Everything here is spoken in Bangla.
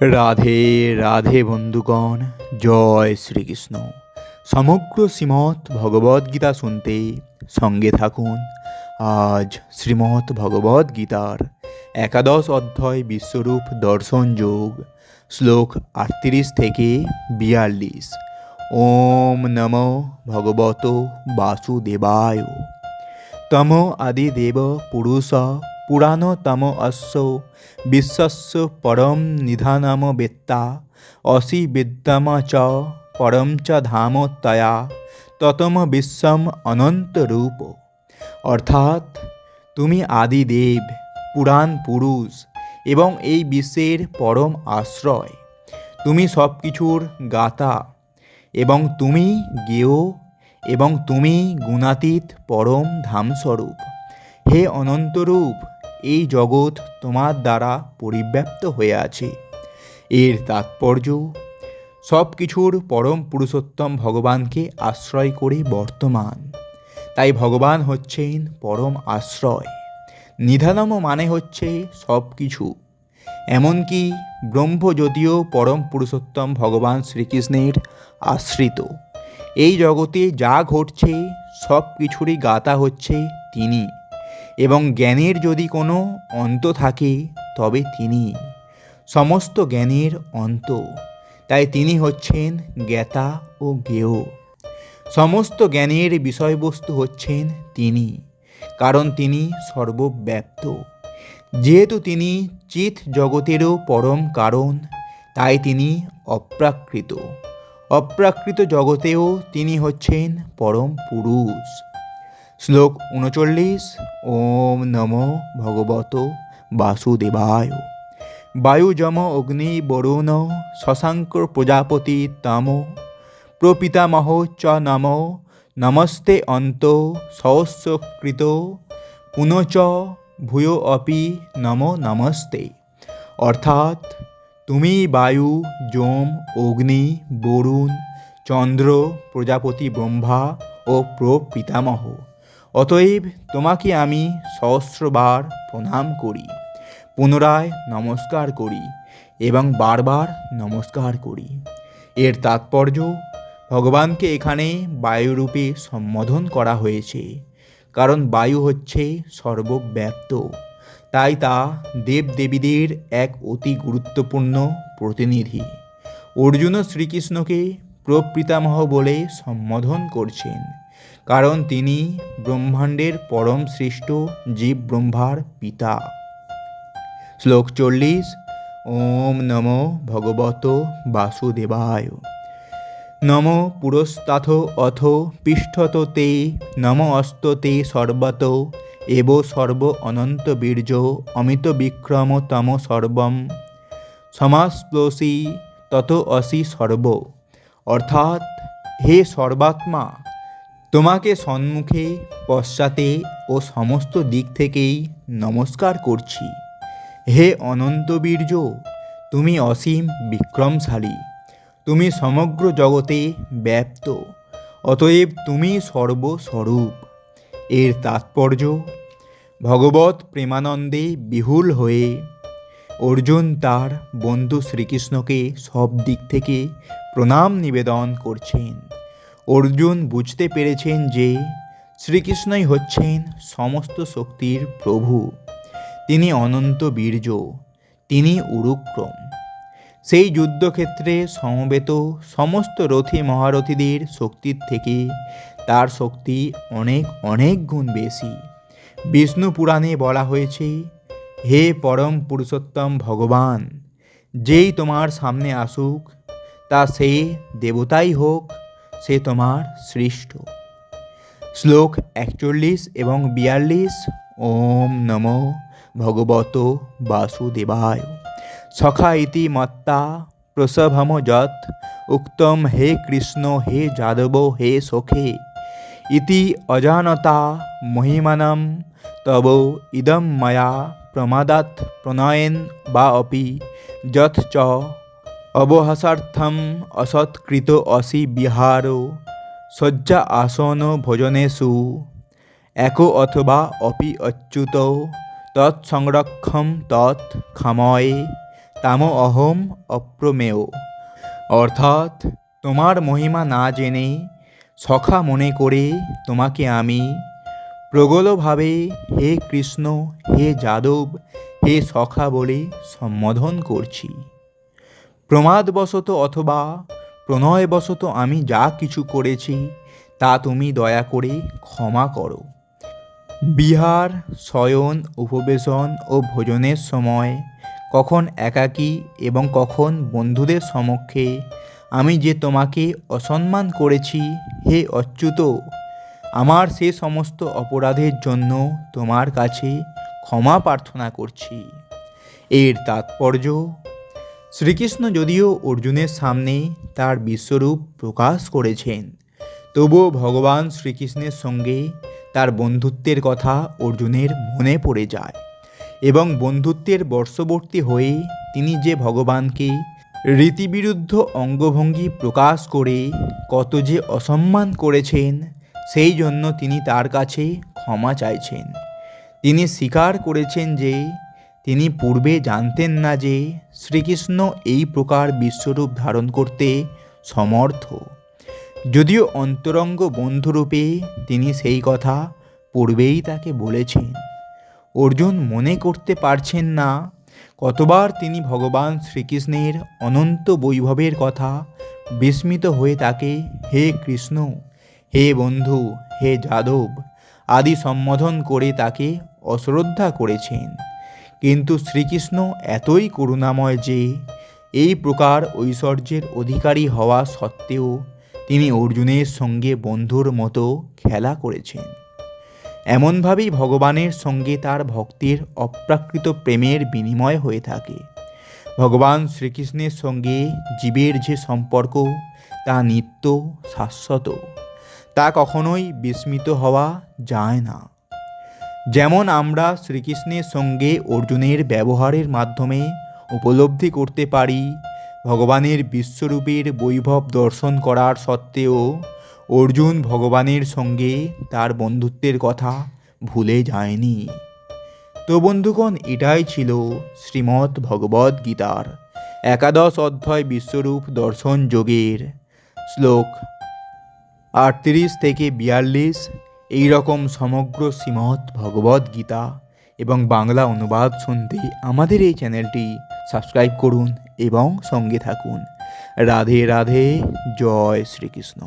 রাধে রাধে বন্ধুগণ, জয় শ্রীকৃষ্ণ। সমগ্র শ্রীমৎ ভগবদ্গীতা শুনতে সঙ্গে থাকুন। আজ শ্রীমৎ ভগবদ্গীতার একাদশ অধ্যায় বিশ্বরূপ দর্শন যোগ, শ্লোক আটত্রিশ থেকে বিয়াল্লিশ। ওম নম ভগবত বাসুদেবায়। তম আদি দেব পুরুষ পুরাণতম অশ্ব বিশ্বস্য পরম নিধানম বেত্তা, অসি বিদ্যম চ পরম চ ধাম তয়া, ততম বিশ্বম অনন্তরূপ অর্থাৎ তুমি আদিদেব, পুরাণ পুরুষ এবং এই বিশ্বের পরম আশ্রয়। তুমি সব কিছুর গাতা এবং তুমি জ্ঞেয় এবং তুমি গুণাতীত পরম ধামস্বরূপ। হে অনন্তরূপ এই জগৎ তোমার দ্বারা পরিব্যাপ্ত হয়ে আছে। এর তাৎপর্য সব কিছুর পরম পুরুষোত্তম ভগবানকে আশ্রয় করে বর্তমান। তাই ভগবান হচ্ছেন পরম আশ্রয়। নিধানম মানে হচ্ছে সব কিছু এমনকি ব্রহ্মজ্যোতিও পরম পুরুষোত্তম ভগবান শ্রীকৃষ্ণের আশ্রিত। এই জগতে যা ঘটছে সব কিছুরই গাতা হচ্ছে তিনি। এবং জ্ঞানের যদি কোনো অন্ত থাকে, তবে তিনি সমস্ত জ্ঞানের অন্ত। তাই তিনি হচ্ছেন জ্ঞাতা ও জ্ঞেয়। সমস্ত জ্ঞানের বিষয়বস্তু হচ্ছেন তিনি, কারণ তিনি সর্বব্যাপ্ত। যেহেতু তিনি চিত জগতেরও পরম কারণ, তাই তিনি অপ্রাকৃত। অপ্রাকৃত জগতেও তিনি হচ্ছেন পরম পুরুষ। শ্লোক উনচল্লিশ, ওম নম ভগবত বাসুদেবায়। বায়ুজম অগ্নি বরুণ শশাঙ্ক প্রজাপতি তম। প্রপিতামহ চ নম, নমস্তে অন্ত সহস্রকৃত। পুনচ ভূয় অপি নম নমস্তে। অর্থাৎ, তুমি বায়ু যম অগ্নি, বরুণ, চন্দ্র, প্রজাপতি, ব্রহ্মা ও প্রপিতামহ। অতএব তোমাকে আমি সহস্রবার প্রণাম করি, পুনরায় নমস্কার করি এবং বারবার নমস্কার করি। এর তাৎপর্য, ভগবানকে এখানে বায়ুরূপে সম্বোধন করা হয়েছে, কারণ বায়ু হচ্ছে সর্বব্যাপ্ত। তাই তা দেবদেবীদের এক অতি গুরুত্বপূর্ণ প্রতিনিধি। অর্জুন শ্রীকৃষ্ণকে প্রপিতামহ বলে সম্বোধন করছেন। কারণ তিনি ব্রহ্মাণ্ডের পরম শ্রেষ্ঠ জীব ব্রহ্মার পিতা। শ্লোক চল্লিশ, ওম নম ভগবত বাসুদেবায়। নম পুরস্তাথ অথ পৃষ্ঠত তে নম অস্ত তে সর্বত, এব সর্ব অনন্ত বীর্য অমিত বিক্রম তম সর্বম। সমাস্প্লোসি তত অসি সর্ব। অর্থাৎ হে সর্বাত্মা তোমাকে সম্মুখে পশ্চাতে ও সমস্ত দিক থেকেই নমস্কার করছি। হে অনন্ত বীর্য, তুমি অসীম বিক্রমশালী। তুমি সমগ্র জগতে ব্যাপ্ত, অতএব তুমি সর্বস্বরূপ। এর তাৎপর্য ভগবত প্রেমানন্দে বিহুল হয়ে অর্জুন তার বন্ধু শ্রীকৃষ্ণকে সব দিক থেকে প্রণাম নিবেদন করছেন। অর্জুন বুঝতে পেরেছেন যে শ্রীকৃষ্ণই হচ্ছেন সমস্ত শক্তির প্রভু। তিনি অনন্ত বীর্য, তিনি উরুক্রম। সেই যুদ্ধক্ষেত্রে সমবেত সমস্ত রথী মহারথীদের শক্তির থেকে তার শক্তি অনেক অনেক গুণ বেশি। বিষ্ণু পুরাণে বলা হয়েছে, হে পরম পুরুষোত্তম ভগবান, যেই তোমার সামনে আসুক, তা সে দেবতাই হোক সে তোমার সৃষ্ট। শ্লোক একচল্লিশ এবং বিয়াল্লিশ, ওম নম ভগবত বাসুদেবায়। সখা ইতি মত্তা প্রসভম যৎ, উক্তম হে কৃষ্ণ, হে যাদব, হে সখে। ইতি অজানতা মহিমানম, তব ইদম ময়া প্রমাদাত প্রণয়েন বা অপি যথ চ অবহাসার্থম অসৎকৃত অসি বিহার শয্যা আসন ভোজনেষু এক অথবা অপি অচ্যুত তৎসংরক্ষম তৎ ক্ষময়ে, তাম অহম অপ্রমেয়। অর্থাৎ তোমার মহিমা না জেনে, সখা মনে করে তোমাকে আমি, প্রগলভাবে হে কৃষ্ণ, হে যাদব, হে সখা বলে সম্বোধন করছি। প্রমাদবশত অথবা প্রণয়বশত আমি যা কিছু করেছি, তা তুমি দয়া করে ক্ষমা করো। বিহার, শয়ন, উপবেশন ও ভোজনের সময় কখন একাকী এবং কখন বন্ধুদের সমক্ষে আমি যে তোমাকে অসম্মান করেছি, হে অচ্যুত, আমার সে সমস্ত অপরাধের জন্য তোমার কাছে ক্ষমা প্রার্থনা করছি। এর তাৎপর্য শ্রীকৃষ্ণ যদিও অর্জুনের সামনে তার বিশ্বরূপ প্রকাশ করেছেন, তবুও ভগবান শ্রীকৃষ্ণের সঙ্গে তার বন্ধুত্বের কথা অর্জুনের মনে পড়ে যায় এবং বন্ধুত্বের বর্ষবর্তী হয়ে তিনি যে ভগবানকে রীতিবিরুদ্ধ অঙ্গভঙ্গি প্রকাশ করে কত যে অসম্মান করেছেন, সেই জন্য তিনি তার কাছে ক্ষমা চাইছেন। তিনি স্বীকার করেছেন যে তিনি পূর্বে জানতেন না যে শ্রীকৃষ্ণ এই প্রকার বিশ্বরূপ ধারণ করতে সমর্থ। যদিও অন্তরঙ্গ বন্ধুরূপে তিনি সেই কথা পূর্বেই তাকে বলেছেন। অর্জুন মনে করতে পারছেন না কতবার তিনি ভগবান শ্রীকৃষ্ণের অনন্ত বৈভবের কথা বিস্মিত হয়ে তাকে, হে কৃষ্ণ, হে বন্ধু, হে যাদব আদি সম্বোধন করে তাকে অশ্রদ্ধা করেছেন। কিন্তু শ্রীকৃষ্ণ এতই করুণাময় যে এই প্রকার ঐশ্বর্যের অধিকারী হওয়া সত্ত্বেও তিনি অর্জুনের সঙ্গে বন্ধুর মতো খেলা করেছেন। এমনভাবেই ভগবানের সঙ্গে তার ভক্তির অপ্রাকৃত প্রেমের বিনিময় হয়ে থাকে। ভগবান শ্রীকৃষ্ণের সঙ্গে জীবের যে সম্পর্ক, তা নিত্য শাশ্বত। তা কখনোই বিস্মিত হওয়া যায় না। যেমন আমরা শ্রীকৃষ্ণের সঙ্গে অর্জুনের ব্যবহারের মাধ্যমে উপলব্ধি করতে পারি, ভগবানের বিশ্বরূপের বৈভব দর্শন করার সত্ত্বেও অর্জুন ভগবানের সঙ্গে তার বন্ধুত্বের কথা ভুলে যায়নি। তো বন্ধুগণ, এটাই ছিল শ্রীমদ্ ভগবদ গীতার একাদশ অধ্যায় বিশ্বরূপ দর্শন যোগের শ্লোক। আটত্রিশ থেকে বিয়াল্লিশ এই রকম সমগ্র শ্রীমৎ ভগবদ গীতা এবং বাংলা অনুবাদ শুনতে আমাদের এই চ্যানেলটি সাবস্ক্রাইব করুন এবং সঙ্গে থাকুন। রাধে রাধে, জয় শ্রীকৃষ্ণ।